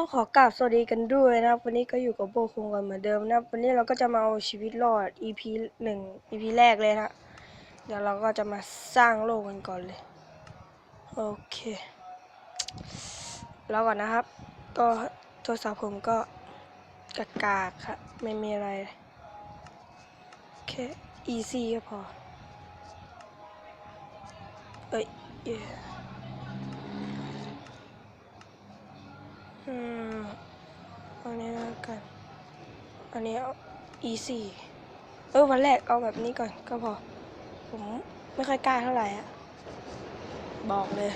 ต้องขอกราบสวัสดีกันด้วยนะครับวันนี้ก็อยู่กับโบคงกันเหมือนเดิมนะครับวันนี้เราก็จะมาเอาชีวิตรอด EP หนึ่ง EP แรกเลยนะเดี๋ยวเราก็จะมาสร้างโลกกันก่อนเลยโอเคแล้วก่อนนะครับ ก็โทรศัพท์ผมก็กากากๆครับไม่มีอะไรแค่ easy ก็พอเอ้ยเอืมเอานี้แล้วกันอันนี้เอา easy เออวันแรกเอาแบบนี้ก่อนก็พอ ผมไม่ค่อยกล้าเท่าไหร่อะบอกเลย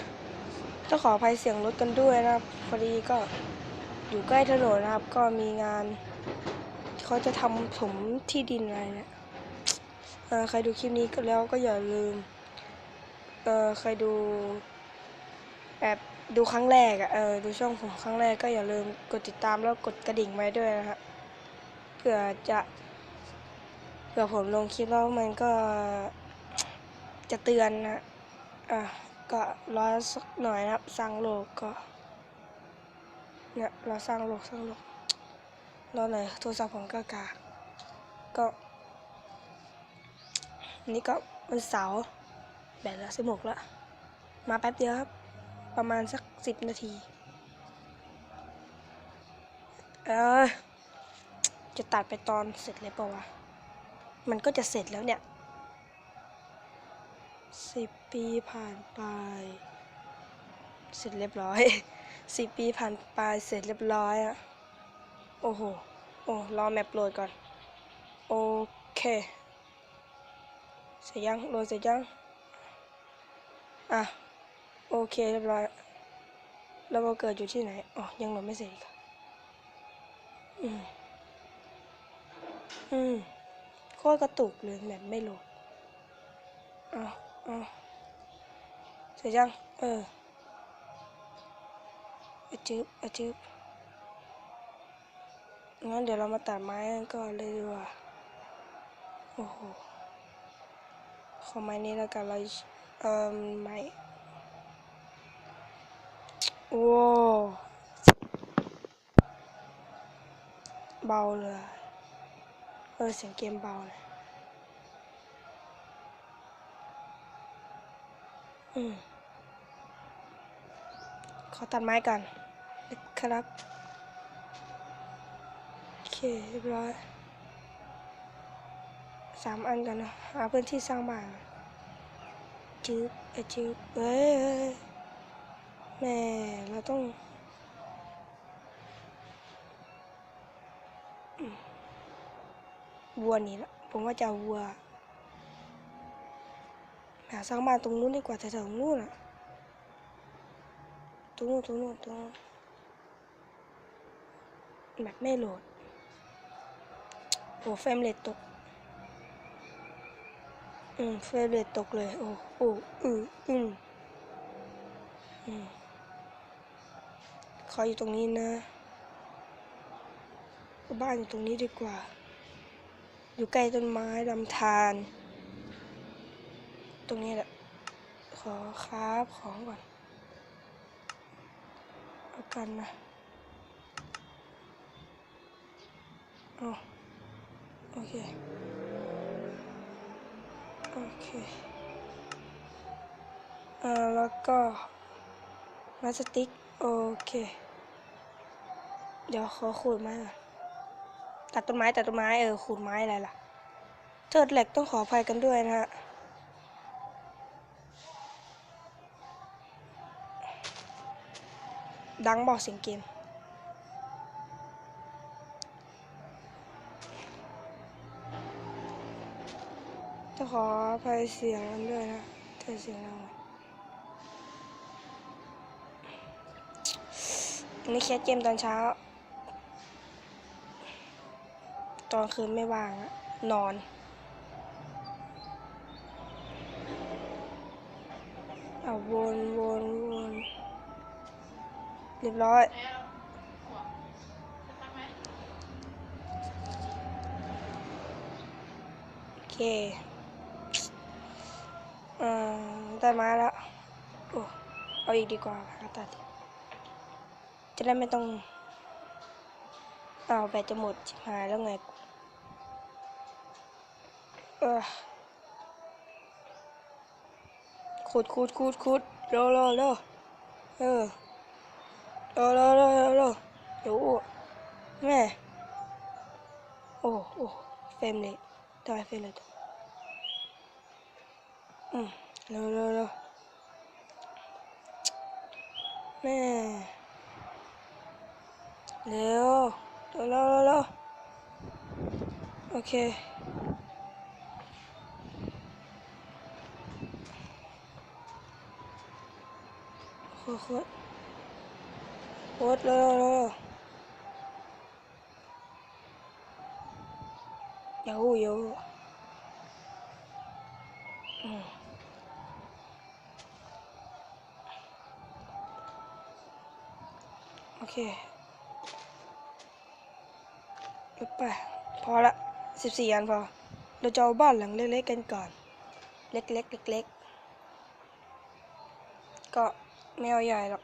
ต้องขออภัยเสียงรถกันด้วยนะครับพอดีก็อยู่ใกล้ถนนนะครับ ก็มีงานเขาจะทำถมที่ดินอะไรเนี่ยใครดูคลิปนี้ก็แล้วก็อย่าลืม เออใครดู แบบดูครั้งแรกอะเออดูช่องผมครั้งแรกก็อย่าลืมกดติดตามแล้วกดกระดิ่งไว้ด้วยนะฮะเผื่อจะเผื่อผมลงคลิปแล้วมันก็จะเตือนนะอะก็รอสักหน่อยนะครับสร้างโลกก็เนี่ยเราสร้างโลกสร้างโลกรอหน่อยโทรศัพท์ผมก็กาก็นนี้ก็วันเสาร์แบตละสิบหกละมาแป๊บเดียวครับ ประมาณสักสิบนาที เออ จะตัดไปตอนเสร็จเลยปล่าวะ มันก็จะเสร็จแล้วเนี่ยสิบปีผ่านไป เสร็จเรียบร้อยสิบปีผ่านไปเสร็จเรียบร้อยอะโอ้โห โอ้รอแมปโหลดก่อน โอเค เสร็จยัง โหลดเสร็จยัง อะ โอเคเรียบร้อยแล้วเราเกิดอยู่ที่ไหน อ๋อ ยังโหลดไม่เสร็จอีกอืม อืมโคตรกระตุกเลยแบบไม่โหลดเอ้าวอ้าวเสร็จยัง เอออจึบอจึบงั้นเดี๋ยวเรามาตัดไม้กันก่อนเลยดีกว่า โอ้โห ขอไม้นี้แล้วกันเรา เอ่อ ไม้ โอ้เบาเลยเออเสียงเกมเบาเลยอืมขอตัดไม้ก่อนนะครับโอเคเรียบร้อยสามอันกันนะหาพื้นที่สร้างบ้านจืบเอจืบเอ้ยเอ้ย แม่เราต้องวัวนี่ละผมว่าจะวัวหาสร้างบ้านตรงนู้นดีกว่าแถวๆนู้นอะตรงนู้นตรงนู้นตรงนู้นแบบไม่โหลดโอ้เฟรมเรทตก อืมเฟรมเรทตกเลย โอ้โอ้อืออืมอืม ขออยู่ตรงนี้นะบ้านอยู่ตรงนี้ดีกว่า อยู่ใกล้ต้นไม้ลำธารตรงนี้แหละ ขอคราบของก่อนเอากันนะเอโอเค โอเคอ่าแล้วก็มาสติ๊ก โอเค เดี๋ยวขอขูดไม้ก่อนตัดต้นไม้ตัดต้นไม้เออขูดไม้อะไรล่ะเทิดเหล็กต้องขออภัยกันด้วยนะฮะดังบอกเสียงเกม ต้องขออภัยเสียงมันด้วยนะถ้าเสียงเรา นนี้แคสเกมตอนเช้า ตอนคืนไม่ว่างอะนอน เอาวนวนวนเรียบร้อยโอเคเอ่อได้ม้แล้ว โอ้ เอาอีกดีกว่าหาตัด จะได้ไม่ต้องอ้าแบตจะหมดชิบหายแล้วไงเออขุดขุดขุดขุดเร็วเร็วเร็วเออเร็วเร็วเร็วเร็วเร็วเดี๋ยวแม่โอ้โอ้เฟมเลยทำไมเฟมเลยอืมเร็วเร็วเร็วแม่ เร็วเร็วเร็วเร็วเร็วโอเคโคตรโคตรโคตรเร็วเร็วเดี๋ยวเดี๋ยวอืมโพอละสิบสี่อันพอ เราจะเอาบ้านหลังเล็กๆกันก่อน เล็กๆเล็กๆก็ไม่เอาใหญ่หรอก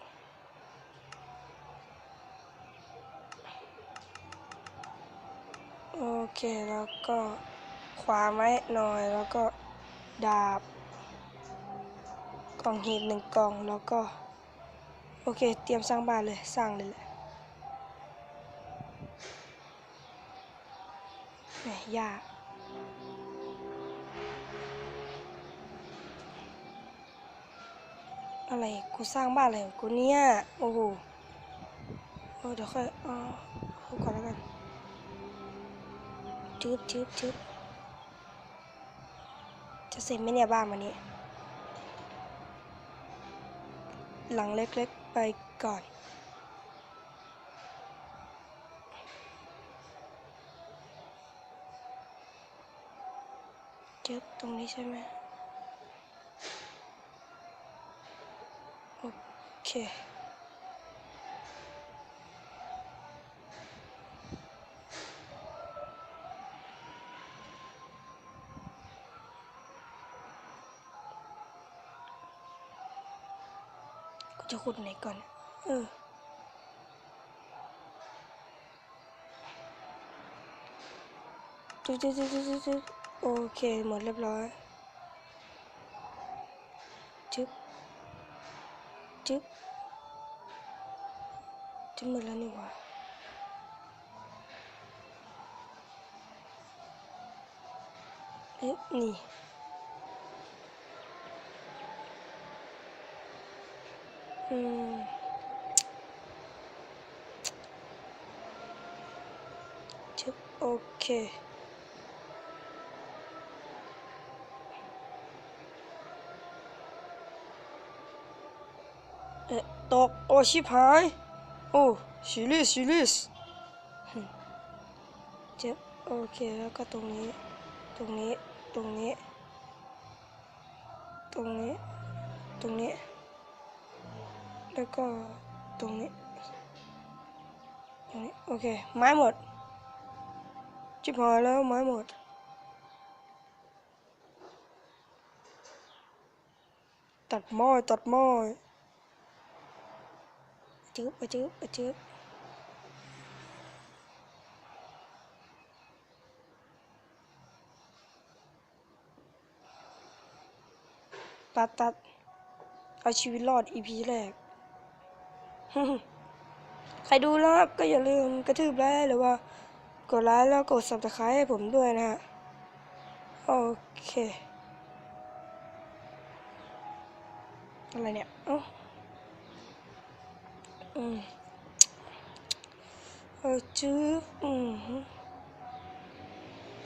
โอเคแล้วก็ขวาไม้หน่อยแล้วก็ดาบกล่องหีบหนึ่งกล่องแล้วก็ โอเค เตรียมสร้างบ้านเลยสร้างเลยแหละ หมยากอะไรกูสร้างบ้านอะไรของกูเนี่ย โอ้โหเออเดี๋ยวค่อยเอาเอก่อนแล้วกันจึ๊บจึ๊บจึ๊บจะเสร็จไหมเนี่ยบ้านวันนี้ หลังเล็กๆไปก่อน จึ๊บตรงนี้ใช่ไหมโอเคกูจะขุดไหนก่อน เออ จุ๊จุ๊จุ๊จุ๊จุ๊จุ๊ โอเคหมดเรียบร้อยจึ๊บจึ๊บจะหมดแล้วนี่หว่าเอ๊ะนี่อืมจึ๊บโอเค ตก โอชิบหาย โอ้ชิลิสชิลิสเจ็บโอเคแล้วก็ตรงนี้ ตรงนี้ ตรงนี้ ตรงนี้ ตรงนี้ แล้วก็ตรงนี้ตรงนี้ โอเค ไม้หมดจิบหายแล้วไม้หมดตัดม้ตัดม้ จึ๊บจึ๊บจึ๊บตัดตัด เอาชีวิตรอด EP แรก ใครดูแล้วครับก็อย่าลืมกระทืบไลค์หรือว่า กดไลค์แล้วกด subscribe ให้ผมด้วยนะฮะ โอเค อะไรเนี่ย เอ้าอืมเออ จื้ออืม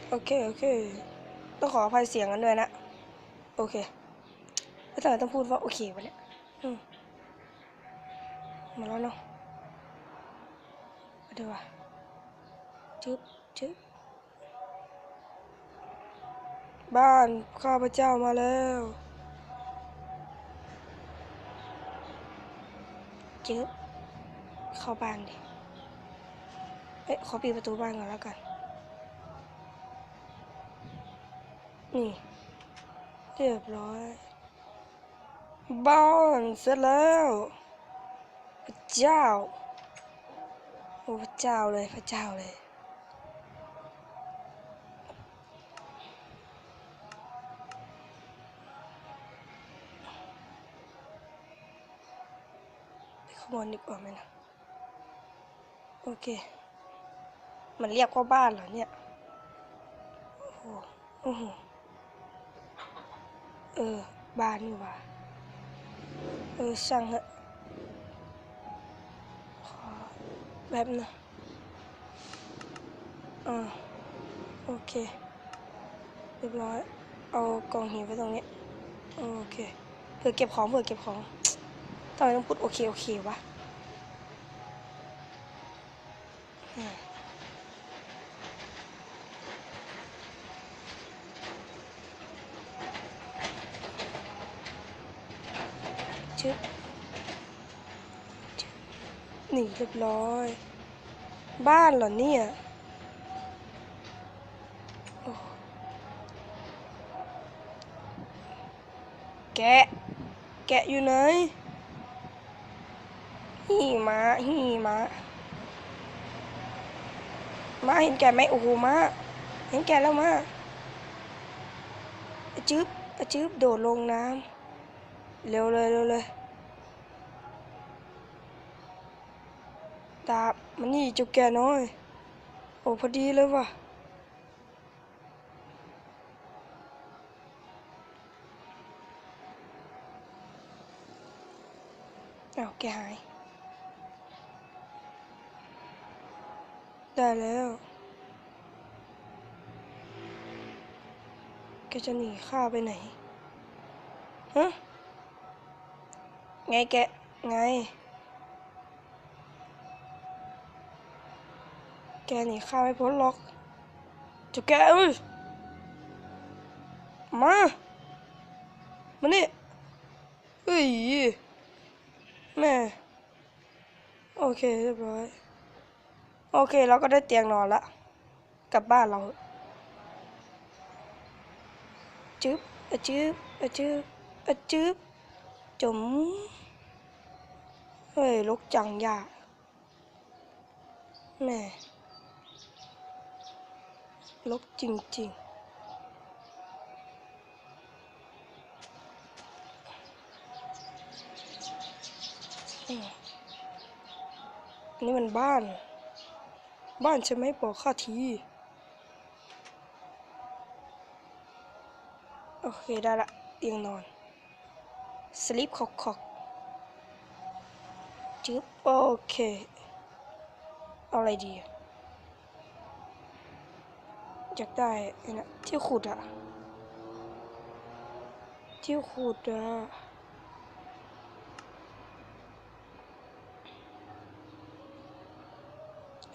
โอเค โอเค ต้องขออภัยเสียงกันด้วยนะ โอเคแล้วทำไมต้องพูดว่าโอเควะเนี่ยอืมมาแล้วเนาะมาดูว่ะจึ๊บจึ๊บบ้านข้าพเจ้ามาแล้วจึ๊บ เข้าบ้านดิเอ๊ะขอปิดประตูบ้านก่อนแล้วกัน นี่เรียบร้อย บ้านเสร็จแล้วพระเจ้า โอ้อ้พระเจ้าเลยพระเจ้าเลย โอเค มันเรียกว่าบ้านเหรอเนี่ย โอ้โหโอ้โหเออ บ้านนี่ว่าเออช่างเหอะขอแบบนะอ่าโอเคเรียบร้อย เอากล่องหินไว้ตรงนี้โอเคเผื่อเก็บของเผื่อเก็บของทำไมต้องพูดโอเค โอเควะอืม ชึบชึบนี่เรียบร้อย บ้านเหรอเนี่ยโอ้แกะ แกะอยู่ไหนหีมาหีมา มาเห็นแกไหมโอ้โหมาเห็นแกแล้วมาจึ๊บจึ๊บโดดลงน้ำเร็วเลยเร็วเลยดาบมันนี่จุกแกน้อย โอ้พอดีเลยว่ะอ้าแกหาย ได้แล้วแกจะหนีข้าไปไหน ฮะ ไงแก ไง แกหนีข้าไม่พ้นหรอกจุกแกเอ้ย มา มานี่เฮ้ย แม่ โอเค เรียบร้อย โอเค เราก็ได้เตียงนอนละ กลับบ้านเราจึ๊บอะจึ๊บอะจึ๊บอะจึ๊บจุ๋มเฮ้ยลกจังยากแม่ลกจริงๆอืมอันนี่มันบ้าน บ้านใช่ไหมบอกข้าที โอเค ได้ละเตียงนอน สลิปขอกขอกจึ๊บโอเค อะไรดี อยากได้นะที่ขุดอะที่ขุดอะ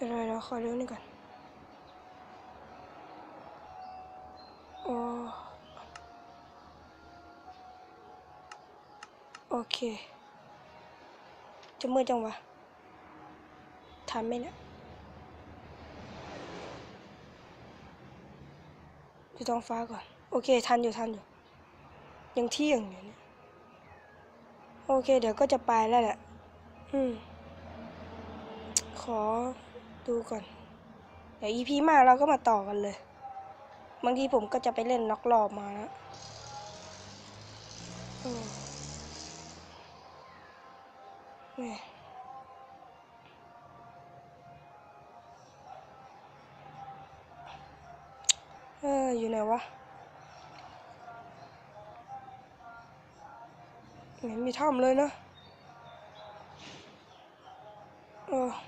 เดี๋ยวเราขอเรื่อนี้ก่อนโอ้โอเค จะมืดจังวะทันไหมเนี่ยดูท้องฟ้าก่อน โอเค ทันอยู่ทันอยู่ ยังเที่ยงอยู่เนี่ยโอเค เดี๋ยวก็จะไปแล้วแหละ อืม ขอ ดูก่อน เดี๋ยว EP มาเราก็มาต่อกันเลย บางทีผมก็จะไปเล่นน็อกรอบมานะนี่เอออยู่ไหนวะไม่มีถ้ำเลยนะเอออื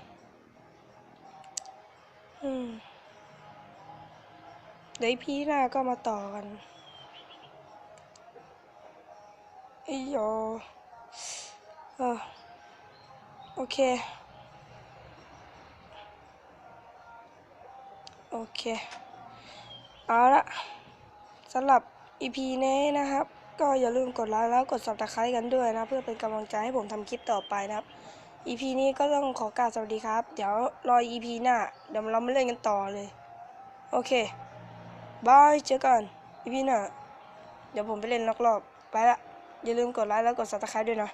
เดี๋ยว EP หน้าก็มาต่อกันไอ้ยอเออโอเค โอเค เอาละสำหรับ EP นี้นะครับ ก็อย่าลืมกดไลค์แล้วกด subscribe กันด้วยนะ เพื่อเป็นกำลังใจให้ผมทำคลิปต่อไปนะครับ EP นี้ก็ต้องขอกราบสวัสดีครับ เดี๋ยวรอ EP หน้า เดี๋ยวเรามาเล่นกันต่อเลย โอเค บายเจอกันอีพีหน้าเดี๋ยวผมไปเล่นนอกรอบไปละอย่าลืมกดไลค์แล้วกดซับสไครต์ด้วยนะ